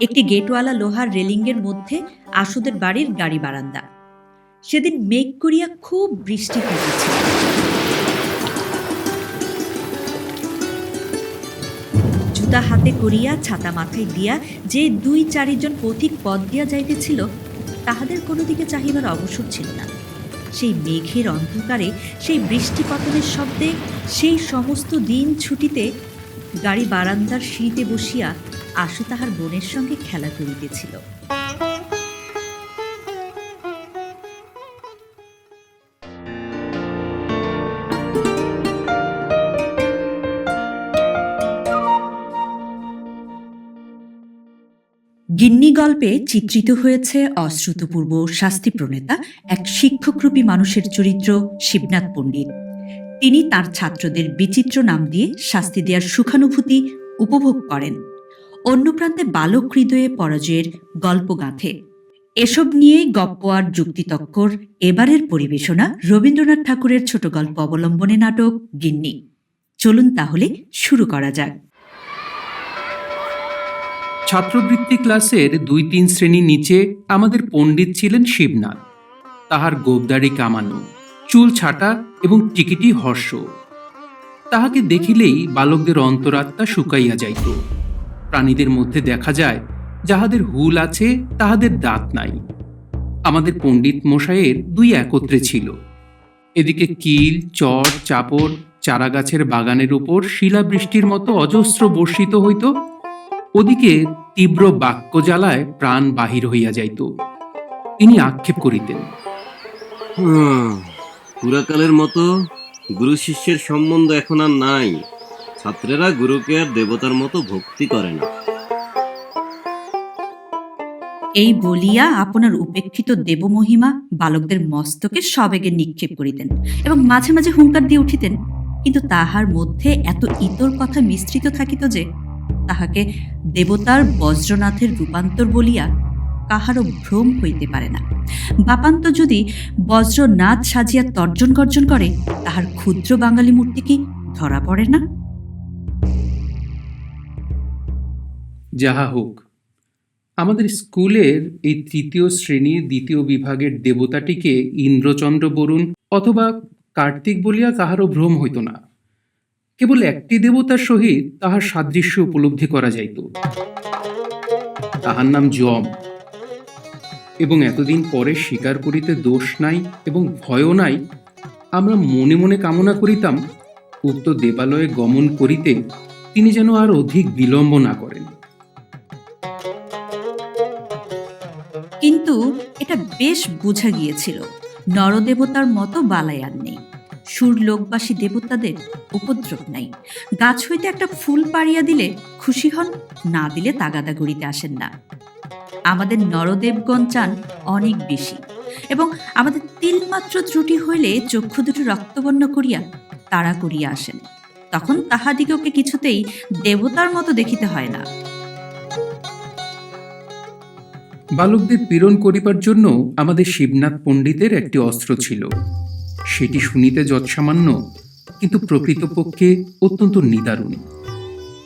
একটি গেটওয়ালা লোহার রেলিংয়ের মধ্যে আসুদের বাড়ির গাড়ি বারান্দা। সেদিন মেঘ করিয়া খুব বৃষ্টি হইতেছিল জুতা হাতে করিয়া ছাতা মাথায় দিয়া যে দুই চারিজন পথিক পথ দিয়া যাইতেছিল, তাহাদের কোনো দিকে চাহিবার অবসর ছিল না। সেই মেঘের অন্ধকারে, সেই বৃষ্টিপতনের শব্দে, সেই সমস্ত দিন ছুটিতে গাড়ি বারান্দার সিঁড়িতে বসিয়া আশু তাহার বোনের সঙ্গে খেলা করিতেছিল। গিন্নি গল্পে চিত্রিত হয়েছে অশ্রুতপূর্ব শাস্তি প্রণেতা এক শিক্ষকরূপী মানুষের চরিত্র শিবনাথ পণ্ডিত। তিনি তার ছাত্রদের বিচিত্র নাম দিয়ে শাস্তি দেওয়ার সুখানুভূতি উপভোগ করেন। অন্য প্রান্তে বালক হৃদয়ে পরাজয়ের গল্প গাঁথে। এসব নিয়েই গপ্প আর যুক্তিতক্কর এবারের পরিবেশনা রবীন্দ্রনাথ ঠাকুরের ছোট গল্প অবলম্বনে নাটক গিন্নি। চলুন তাহলে শুরু করা যাক। ছাত্রবৃত্তি ক্লাসের দুই তিন শ্রেণি নিচে আমাদের পণ্ডিত ছিলেন শিবনাথ। তাহার গোবদাড়ি কামানো, চুল ছাটা এবং টিকিটি হর্ষ। তাহাকে দেখিলেই বালকদের অন্তরাত্মা শুকাইয়া যাইত। প্রাণীদের মধ্যে দেখা যায়, যাহাদের হুল আছে, তাহাদের দাঁত নাই। আমাদের পণ্ডিত মশাইয়ের দুই একত্রে ছিল। এদিকে কিল, চর, চাপড়, চারাগাছের বাগানের উপর শিলাবৃষ্টির মতো অজস্র বর্ষিত হইত। ওদিকে তীব্র বাক্য জ্বালায় প্রাণ বাহির হইয়া যাইত। তিনি আক্ষেপ করিতেন পুরাকালের মতো গুরু শিষ্যের সম্বন্ধ এখন আর নাই। ছাত্রেরা গুরুকে আর দেবতার মতো ভক্তি করে না। এই বলিয়া আপনার উপেক্ষিত দেবমহিমা বালকদের মস্তকে সবেগে নিক্ষেপ করিতেন এবং মাঝে মাঝে হুঙ্কার দিয়ে উঠিতেন। কিন্তু তাহার মধ্যে এত ইতর কথা মিশ্রিত থাকিত যে, তাহাকে দেবতার বজ্রনাথের রূপান্তর বলিয়া কাহারও ভ্রম হইতে পারে না। বাপান্ত যদি বজ্রনাথ সাজিয়া তর্জন গর্জন করে, তাহার ক্ষুদ্র বাঙালি মূর্তি কি ধরা পড়ে না? যাহা হোক, আমাদের স্কুলের এই তৃতীয় শ্রেণির দ্বিতীয় বিভাগের দেবতাটিকে ইন্দ্রচন্দ্র বরুণ অথবা কার্তিক বলিয়া কাহারও ভ্রম হইত না। কেবল একটি দেবতার সহিত তাহার সাদৃশ্য উপলব্ধি করা যাইত। তাহার নাম যম। এবং এতদিন পরে স্বীকার করিতে দোষ নাই এবং ভয়ও নাই, আমরা মনে মনে কামনা করিতাম, উক্ত দেবালয়ে গমন করিতে তিনি যেন আর অধিক বিলম্ব না করেন। কিন্তু এটা বেশ বোঝা গিয়েছিল। নরদেবতার মতো বালায়ান নেই। সুর লোকবাসী দেবতাদের উপদ্রব নাই। গাছ হইতে একটা ফুল পাড়িয়া দিলে খুশি হন, না দিলে তাগাদা গড়িতে আসেন না। আমাদের নরদেবগণ চান অনেক বেশি এবং আমাদের তিলমাত্র ত্রুটি হইলে চক্ষু দুটো রক্তবর্ণ করিয়া তাড়া করিয়া আসেন। তখন তাহাদিগকে কিছুতেই দেবতার মতো দেখিতে হয় না। বালকদের পীড়ন করিবার জন্য আমাদের শিবনাথ পণ্ডিতের একটি অস্ত্র ছিল। সেটি শুনিতে যৎসামান্য, কিন্তু প্রকৃতপক্ষে অত্যন্ত নিদারুণ।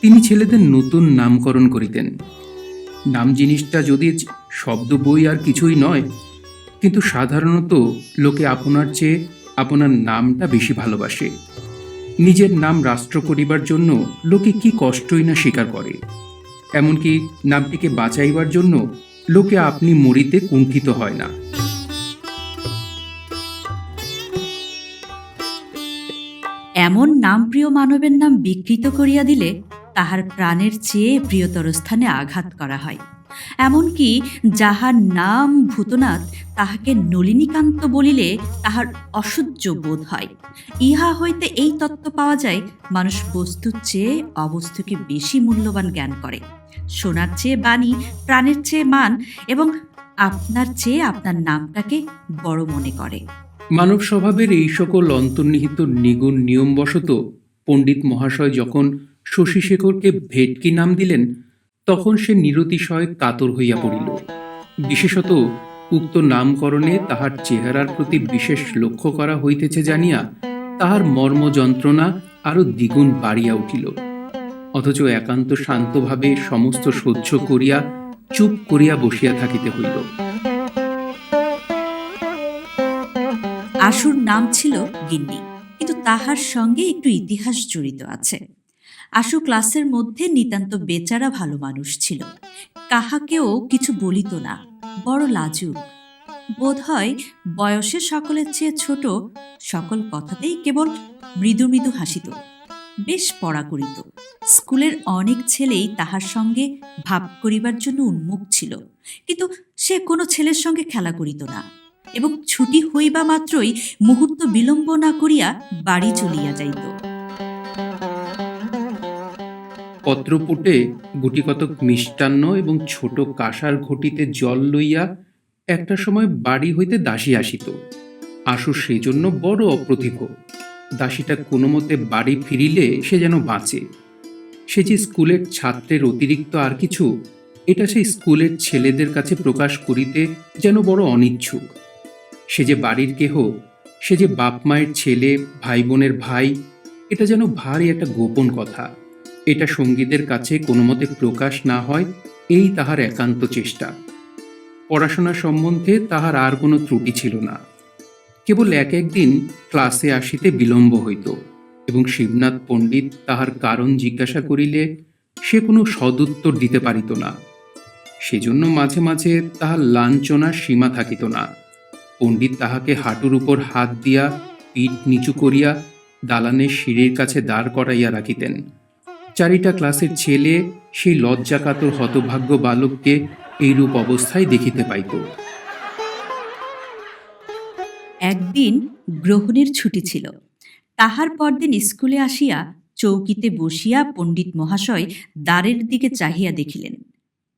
তিনি ছেলেদের নতুন নামকরণ করিতেন। নাম জিনিসটা যদি শব্দ বই আর কিছুই নয়, কিন্তু সাধারণত লোকে আপনার চেয়ে আপনার নামটা বেশি ভালোবাসে। নিজের নাম রাষ্ট্র করিবার জন্য লোকে কি কষ্টই না স্বীকার করে। এমনকি নামটিকে বাঁচাইবার জন্য লোকে আপনি মরিতে কুণ্ঠিত হয় না। এমন নাম প্রিয় মানবের নাম বিকৃত করিয়া দিলে তাহার প্রাণের চেয়ে প্রিয়তর স্থানে আঘাত করা হয়। এমনকি যাহার নাম ভূতনাথ, তাহাকে নলিনীকান্ত বলিলে তাহার অসহ্য বোধ হয়। ইহা হইতে এই তত্ত্ব পাওয়া যায়, মানুষ বস্তুর চেয়ে অবস্তুকে বেশি মূল্যবান জ্ঞান করে। সোনার চেয়ে বাণী, প্রাণের চেয়ে মান এবং আপনার চেয়ে আপনার নামটাকে বড় মনে করে। মানব স্বভাবের এই সকল অন্তর্নিহিত নিগুণ নিয়মবশত পণ্ডিত মহাশয় যখন শশীশেখরকে ভেটকি নাম দিলেন তখন সে নিরতিশয় কাতর হইয়া পড়িল। বিশেষত উক্ত নামকরণে তাহার চেহারার প্রতি বিশেষ লক্ষ্য করা হইতেছে জানিয়া তাহার মর্ম যন্ত্রণা আরও দ্বিগুণ বাড়িয়া উঠিল। অথচ একান্ত শান্তভাবে সমস্ত সহ্য করিয়া চুপ করিয়া বসিয়া থাকিতে হইল। আশুর নাম ছিল গিন্নি, কিন্তু তাহার সঙ্গে একটু ইতিহাস জড়িত আছে। আশু ক্লাসের মধ্যে নিতান্ত বেচারা ভালো মানুষ ছিল। কাহাকেও কিছু বলিত না, বড় লাজুক। বোধ হয় বয়সে সকলের চেয়ে ছোট সকল কথাতেই কেবল মৃদু মৃদু হাসিত, বেশ পড়া করিত। স্কুলের অনেক ছেলেই তাহার সঙ্গে ভাব করিবার জন্য উন্মুখ ছিল, কিন্তু সে কোনো ছেলের সঙ্গে খেলা করিত না এবং ছুটি হইবা মাত্রই মুহূর্ত বিলম্ব না করিয়া বাড়ি চলিয়া যাইত। পত্রপুটে গুটিকতক মিষ্টান্ন এবং ছোট কাঁসার ঘটিতে জল লইয়া একটা সময় বাড়ি হইতে দাসী আসিত। আশু সেজন্য বড় অপ্রতিভ। দাসীটা কোনো মতে বাড়ি ফিরিলে সে যেন বাঁচে। সে যে স্কুলের ছাত্রের অতিরিক্ত আর কিছু, এটা সেই স্কুলের ছেলেদের কাছে প্রকাশ করিতে যেন বড় অনিচ্ছুক। সে যে বাড়ির কেহ, সে যে বাপ মায়ের ছেলে, ভাই বোনের ভাই, এটা যেন ভারী একটা গোপন কথা। এটা সঙ্গীদের কাছে কোনো মতে প্রকাশ না হয়, এই তাহার একান্ত চেষ্টা। পড়াশোনা সম্বন্ধে তাহার আর কোনো ত্রুটি ছিল না। কেবল এক একদিন ক্লাসে আসিতে বিলম্ব হইত এবং শিবনাথ পণ্ডিত তাহার কারণ জিজ্ঞাসা করিলে সে কোনো সদুত্তর দিতে পারিত না। সেজন্য মাঝে মাঝে তাহার লাঞ্ছনার সীমা থাকিত না। পণ্ডিত তাহাকে হাঁটুর উপর হাত দিয়া পিঠ নিচু করিয়া দালানের সিঁড়ির কাছে দাঁড় করাইয়া রাখিতেন। চারিটা ক্লাসের ছেলে সেই লজ্জাকাতর হতভাগ্য বালককে এইরূপ অবস্থায় দেখিতে পাইত। একদিন গ্রহণের ছুটি ছিল। তাহার পরদিন স্কুলে আসিয়া চৌকিতে বসিয়া পণ্ডিত মহাশয় দ্বারের দিকে চাহিয়া দেখিলেন।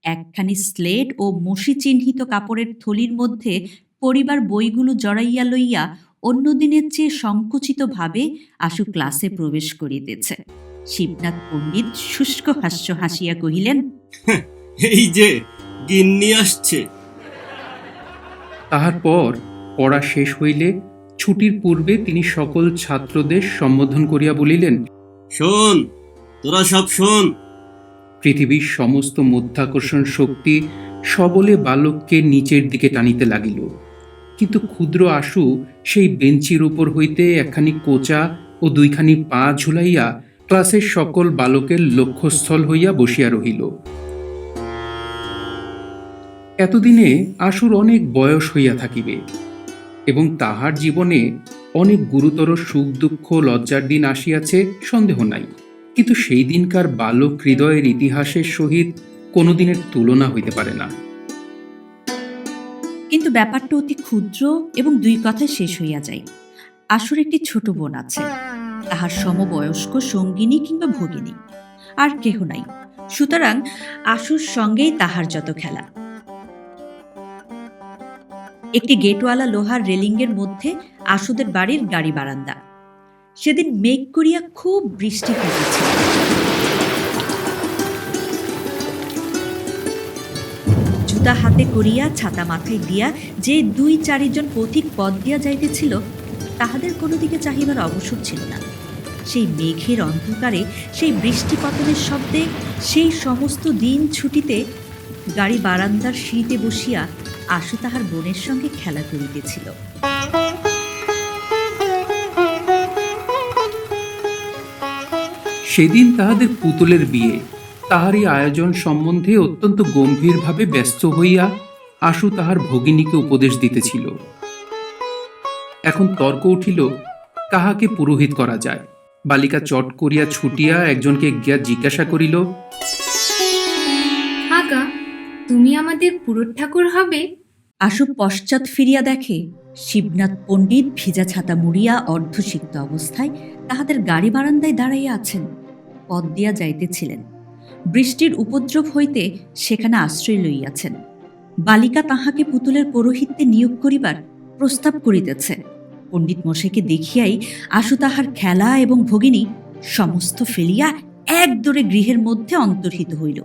একখানি স্লেট ও মসি চিহ্নিত কাপড়ের থলির মধ্যে পরিবার বইগুলো জড়াইয়া লইয়া অন্য দিনের চেয়ে সংকুচিতভাবে আশু ক্লাসে প্রবেশ করিতেছে। শিবনাথ পণ্ডিত শুষ্ক হাস্য হাসিয়া কহিলেন এই যে গিন্নি আসছে। তাহার পর পড়া শেষ হইলে ছুটির পূর্বে তিনি সকল ছাত্রদের সম্বোধন করিয়া বলিলেন শোন তোরা সব শোন। পৃথিবীর সমস্ত মধ্যাকর্ষণ শক্তি সবলে বালককে নিচের দিকে টানিতে লাগিল। কিন্তু ক্ষুদ্র আশু সেই বেঞ্চির উপর হইতে একখানি কোচা ও দুইখানি পা ঝুলাইয়া ক্লাসের সকল বালকের লক্ষ্যস্থল হইয়া বসিয়া রহিল। এতদিনে আশুর অনেক বয়স হইয়া থাকিবে এবং তাহার জীবনে অনেক গুরুতর সুখ, দুঃখ, লজ্জার দিন আসিয়াছে, সন্দেহ নাই। কিন্তু সেই দিনকার বালক হৃদয়ের ইতিহাসের সহিত কোনোদিনের তুলনা হইতে পারে না। কিন্তু ব্যাপারটা অতি ক্ষুদ্র এবং দুই কথায় শেষ হইয়া যায়। আশুর একটি ছোট বোন আছে। তাহার সমবয়স্ক সঙ্গিনী কিংবা ভগিনী। আর কেহ নাই। সুতরাং আশুর সঙ্গেই তাহার যত খেলা। একটি গেটওয়ালা লোহার রেলিংয়ের মধ্যে আশুদের বাড়ির গাড়ি বারান্দা। সেদিন মেঘ করিয়া খুব বৃষ্টি হইতেছিল জুতা হাতে করিয়া ছাতা মাথায় দিয়া যে দুই চারিজন পথিক পথ দিয়া যাইতেছিল, তাহাদের কোনো দিকে চাহিবার অবসর ছিল না। সেই মেঘের অন্ধকারে, সেই বৃষ্টিপাতনের শব্দে, সেই সমস্ত দিন ছুটিতে গাড়ি বারান্দার সিঁড়িতে বসিয়া আশু তাহার বোনের সঙ্গে খেলা করিতেছিল। সেদিন তাহাদের পুতুলের বিয়ে। তাহারই আয়োজন সম্বন্ধে অত্যন্ত গম্ভীরভাবে ব্যস্ত হইয়া আশু তাহার ভগিনীকে উপদেশ দিতেছিল। এখন তর্ক উঠিল, কাহাকে পুরোহিত করা যায়? বালিকা চট করিয়া ছুটিয়া একজনকে গিয়া জিজ্ঞাসা করিল আগা তুমি আমাদের পুরোট ঠাকুর হবে? আশু পশ্চাৎ ফিরিয়া দেখে শিবনাথ পণ্ডিত ভিজা ছাতা মুড়িয়া অর্ধসিক্ত অবস্থায় তাহাদের গাড়ি বারান্দায় দাঁড়াইয়া আছেন পথ দিয়া যাইতেছিলেন। বৃষ্টির উপদ্রব হইতে সেখানে আশ্রয় লইয়াছেন। বালিকা তাহাকে পুতুলের পৌরোহিত্যে নিয়োগ করিবার প্রস্তাব করিতেছে। পণ্ডিত মশাইকে দেখিয়াই আশু তাহার খেলা এবং ভগিনী সমস্ত ফেলিয়া এক দৌড়ে গৃহের মধ্যে অন্তর্হিত হইল।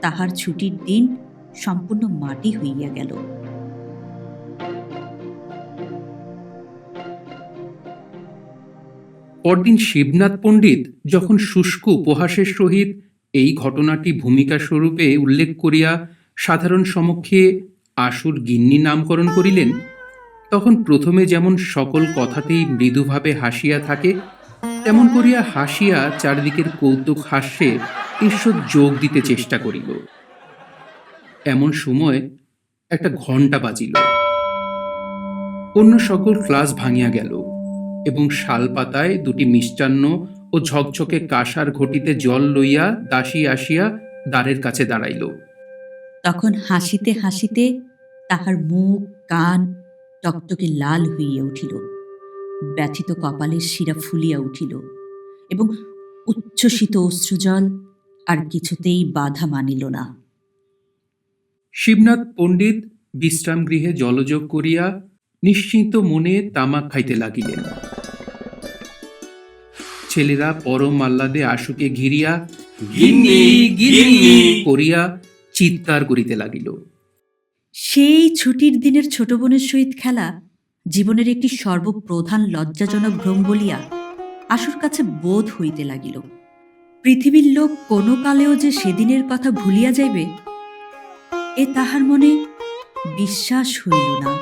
তাহার ছুটির দিন সম্পূর্ণ মাটি হইয়া গেল। পরদিন শিবনাথ পণ্ডিত যখন শুষ্ক উপহাসের সহিত এই ঘটনাটি ভূমিকা স্বরূপে উল্লেখ করিয়া সাধারণ সমক্ষে আশুর গিন্নি নামকরণ করিলেন তখন প্রথমে যেমন সকল কথাতেই মৃদুভাবে হাসিয়া থাকে, তেমন করিয়া হাসিয়া চারিদিকের কৌতুক হাস্যে ঈশ্বর যোগ দিতে চেষ্টা করিল। এমন সময় একটা ঘণ্টা বাজিল। অন্য সকল ক্লাস ভাঙিয়া গেল এবং শালপাতায় দুটি মিষ্টান্ন ও ঝকঝকে কাঁসার ঘটিতে জল লইয়া দাসী আসিয়া দ্বারের কাছে দাঁড়াইল। তখন হাসিতে হাসিতে তাহার মুখ, কান টকটকে লাল হইয়া উঠিল। ব্যথিত কপালের শিরা ফুলিয়া উঠিল এবং উচ্ছ্বসিত অশ্রুজল আর কিছুতেই বাধা মানিল না। শিবনাথ পণ্ডিত বিশ্রাম গৃহে জলযোগ করিয়া নিশ্চিন্ত মনে তামাক খাইতে লাগিলেন। ছেলেরা পরম আহ্লাদে আশুকে ঘিরিয়া গিন্নি, গিন্নি। করিয়া চিৎকার করিতে লাগিল। সেই ছুটির দিনের ছোট বোনের সহিত খেলা জীবনের একটি সর্বপ্রধান লজ্জাজনক ভ্রম বলিয়া আশুর কাছে বোধ হইতে লাগিল। পৃথিবীর লোক কোনো কালেও যে সেদিনের কথা ভুলিয়া যাইবে, এ তাহার মনে বিশ্বাস হইল না।